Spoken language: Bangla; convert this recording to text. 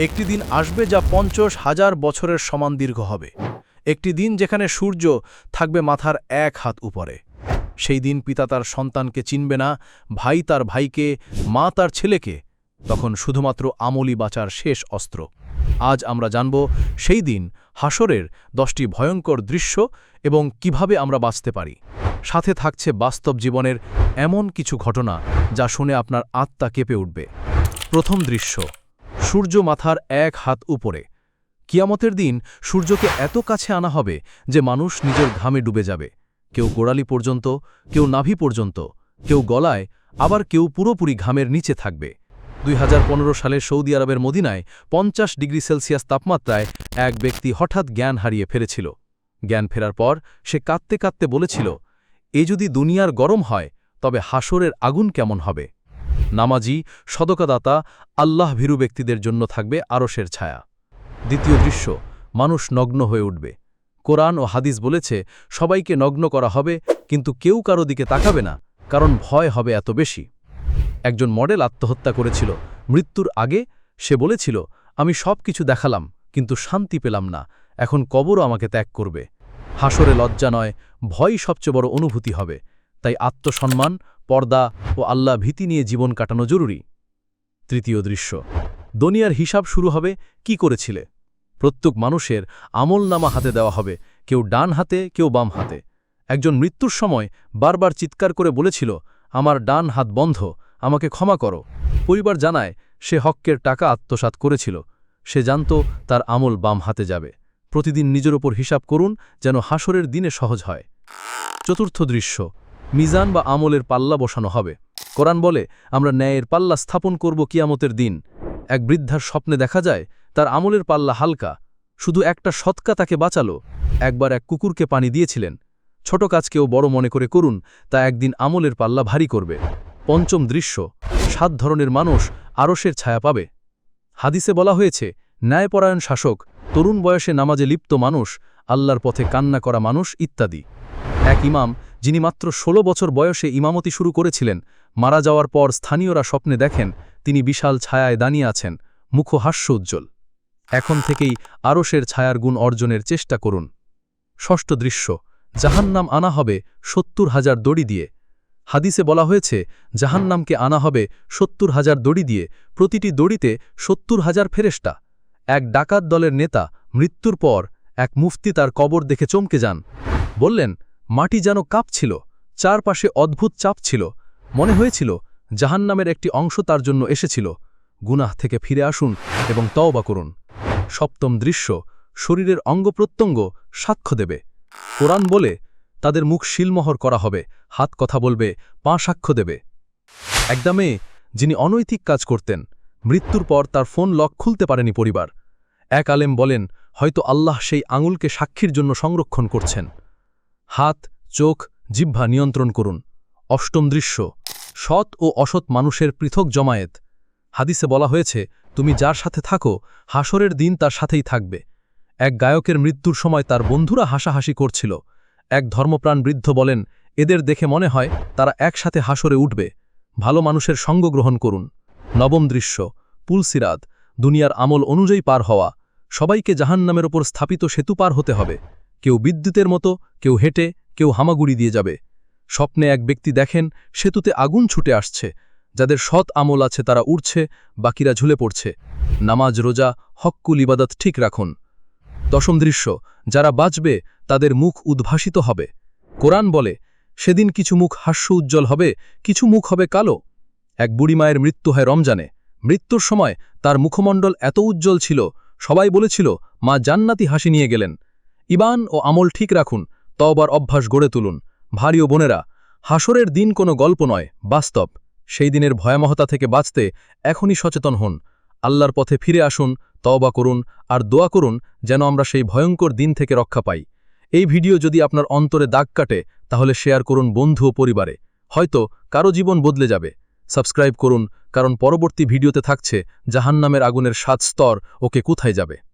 একটি দিন আসবে যা পঞ্চাশ হাজার বছরের সমান দীর্ঘ হবে। একটি দিন যেখানে সূর্য থাকবে মাথার এক হাত উপরে। সেই দিন পিতা তার সন্তানকে চিনবে না, ভাই তার ভাইকে, মা তার ছেলেকে। তখন শুধুমাত্র আমলি বাঁচার শেষ অস্ত্র। আজ আমরা জানব সেই দিন হাসরের দশটি ভয়ঙ্কর দৃশ্য এবং কীভাবে আমরা বাঁচতে পারি। সাথে থাকছে বাস্তব জীবনের এমন কিছু ঘটনা যা শুনে আপনার আত্মা কেঁপে উঠবে। প্রথম দৃশ্য। সূর্য মাথার এক হাত উপরে। কিয়ামতের দিন সূর্যকে এত কাছে আনা হবে যে মানুষ নিজের ঘামে ডুবে যাবে। কেউ গোড়ালি পর্যন্ত, কেউ নাভি পর্যন্ত, কেউ গলায়, আবার কেউ পুরোপুরি ঘামের নিচে থাকবে। দুই হাজার পনেরো সালে সৌদি আরবের মদিনায় পঞ্চাশ ডিগ্রি সেলসিয়াস তাপমাত্রায় এক ব্যক্তি হঠাৎ জ্ঞান হারিয়ে ফেলেছিল। জ্ঞান ফেরার পর সে কাঁদতে কাঁদতে বলেছিল, এ যদি দুনিয়ার গরম হয়, তবে হাসরের আগুন কেমন হবে? নামাজি, সদকাদাতা, আল্লাহ ভীরু ব্যক্তিদের জন্য থাকবে আরশের ছায়া। দ্বিতীয় দৃশ্য, মানুষ নগ্ন হয়ে উঠবে। কোরআন ও হাদিস বলেছে, সবাইকে নগ্ন করা হবে, কিন্তু কেউ কারও দিকে তাকাবে না, কারণ ভয় হবে এত বেশি। একজন মডেল আত্মহত্যা করেছিল, মৃত্যুর আগে সে বলেছিল, আমি সব কিছু দেখালাম, কিন্তু শান্তি পেলাম না, এখন কবরও আমাকে ত্যাগ করবে। হাসরে লজ্জা নয়, ভয়ই সবচেয়ে বড় অনুভূতি হবে, তাই আত্মসম্মান পর্দা ও আল্লাহ ভীতি নিয়ে জীবন কাটানো জরুরি। তৃতীয় দৃশ্য, দুনিয়ার হিসাব শুরু হবে কি করেছিলে? প্রত্যেক মানুষের আমল নামা হাতে দেওয়া হবে, কেউ ডান হাতে, কেউ বাম হাতে। একজন মৃত্যুর সময় বারবার চিৎকার করে বলেছিল, আমার ডান হাত বন্ধ, আমাকে ক্ষমা করো। পরিবার জানায়, সে হক্কের টাকা আত্মসাৎ করেছিল। সে জানত তার আমল বাম হাতে যাবে। প্রতিদিন নিজের ওপর হিসাব করুন, যেন হাসরের দিনে সহজ হয়। চতুর্থ দৃশ্য মিজান বা আমলের পাল্লা বসানো হবে। কোরআন বলে, আমরা ন্যায়ের পাল্লা স্থাপন করব কিয়ামতের দিন। এক বৃদ্ধার স্বপ্নে দেখা যায়, তার আমলের পাল্লা হালকা, শুধু একটা সৎকা তাকে বাঁচালো। একবার এক কুকুরকে পানি দিয়েছিলেন। ছোট কাজকেও বড় মনে করে করুন, তা একদিন আমলের পাল্লা ভারী করবে। পঞ্চম দৃশ্য, সাত ধরনের মানুষ আরসের ছায়া পাবে। হাদিসে বলা হয়েছে, ন্যায়পরায়ণ শাসক, তরুণ বয়সে নামাজে লিপ্ত মানুষ, আল্লাহর পথে কান্না করা মানুষ ইত্যাদি। এক ইমাম, যিনি মাত্র ১৬ বছর বয়সে ইমামতি শুরু করেছিলেন, মারা যাওয়ার পর স্থানীয়রা স্বপ্নে দেখেন তিনি বিশাল ছায়ায় দাঁড়িয়ে আছেন মুখ হাস্য উজ্জ্বল এখন থেকেই আরসের ছায়ার গুণ অর্জনের চেষ্টা করুন। ষষ্ঠ দৃশ্য, জাহান্নাম আনা হবে সত্তর হাজার দড়ি দিয়ে। হাদিসে বলা হয়েছে, জাহান্নামকে আনা হবে সত্তর হাজার দড়ি দিয়ে, প্রতিটি দড়িতে সত্তর হাজার ফেরেস্টা এক ডাকাত দলের নেতা মৃত্যুর পর এক মুফতি তার কবর দেখে চমকে যান। বললেন মাটি যেন কাঁপছিল, চারপাশে অদ্ভুত চাপ ছিল। মনে হয়েছিল, জাহান্নামের একটি অংশ তার জন্য এসেছিল। গুনাহ থেকে ফিরে আসুন এবং তওবা করুন। সপ্তম দৃশ্য, শরীরের অঙ্গপ্রত্যঙ্গ সাক্ষ্য দেবে। কোরআন বলে, তাদের মুখ শিলমোহর করা হবে, হাত কথা বলবে, পা সাক্ষ্য দেবে। একদমে, যিনি অনৈতিক কাজ করতেন, মৃত্যুর পর তার ফোন লক খুলতে পারেনি পরিবার। এক আলেম বলেন, হয়তো আল্লাহ সেই আঙুলকে সাক্ষীর জন্য সংরক্ষণ করছেন। হাত, চোখ, জিহ্বা নিয়ন্ত্রণ করুন। অষ্টম দৃশ্য, সৎ ও অসৎ মানুষের পৃথক জমায়েত। হাদিসে বলা হয়েছে, তুমি যার সাথে থাকো, হাসরের দিন তার সাথেই থাকবে। এক গায়কের মৃত্যুর সময় তার বন্ধুরা হাসাহাসি করছিল। এক ধর্মপ্রাণ বৃদ্ধ বলেন, এদের দেখে মনে হয় তারা একসাথে হাসরে উঠবে। ভালো মানুষের সঙ্গ গ্রহণ করুন। নবম দৃশ্য পুলসিরাদ দুনিয়ার আমল অনুযায়ী পার হওয়া। সবাইকে জাহান্নামের ওপর স্থাপিত সেতু পার হতে হবে। কেউ বিদ্যুতের মতো, কেউ হেঁটে, কেউ হামাগুড়ি দিয়ে যাবে। স্বপ্নে এক ব্যক্তি দেখেন, সেতুতে আগুন ছুটে আসছে। যাদের সৎ আমল আছে তারা উড়ছে, বাকিরা ঝুলে পড়ছে। নামাজ, রোজা, হক্কুল, ইবাদত ঠিক রাখুন। দশম দৃশ্য, যারা বাঁচবে, তাদের মুখ উদ্ভাসিত হবে। কোরআন বলে, সেদিন কিছু মুখ হাস্য উজ্জ্বল হবে, কিছু মুখ হবে কালো। এক বুড়ি মায়ের মৃত্যু হয় রমজানে। মৃত্যুর সময় তার মুখমণ্ডল এত উজ্জ্বল ছিল, সবাই বলেছিল, মা জান্নাতি হাসি নিয়ে গেলেন। ইবান ও আমল ঠিক রাখুন তবার অভ্যাস গড়ে তুলুন। ভারী ও বোনেরা হাসরের দিন কোনো গল্প নয়, বাস্তব। সেই দিনের ভয়ামহতা থেকে বাঁচতে এখনই সচেতন হন। আল্লাহর পথে ফিরে আসুন, তওবা করুন আর দোয়া করুন যেন আমরা সেই ভয়ঙ্কর দিন থেকে রক্ষা পাই। এই ভিডিও যদি আপনার অন্তরে দাগ কাটে, তাহলে শেয়ার করুন বন্ধু ও পরিবারে। হয়তো কারও জীবন বদলে যাবে। সাবস্ক্রাইব করুন, কারণ পরবর্তী ভিডিওতে থাকছে জাহান্নামের আগুনের সাত স্তর, ওকে কোথায় যাবে?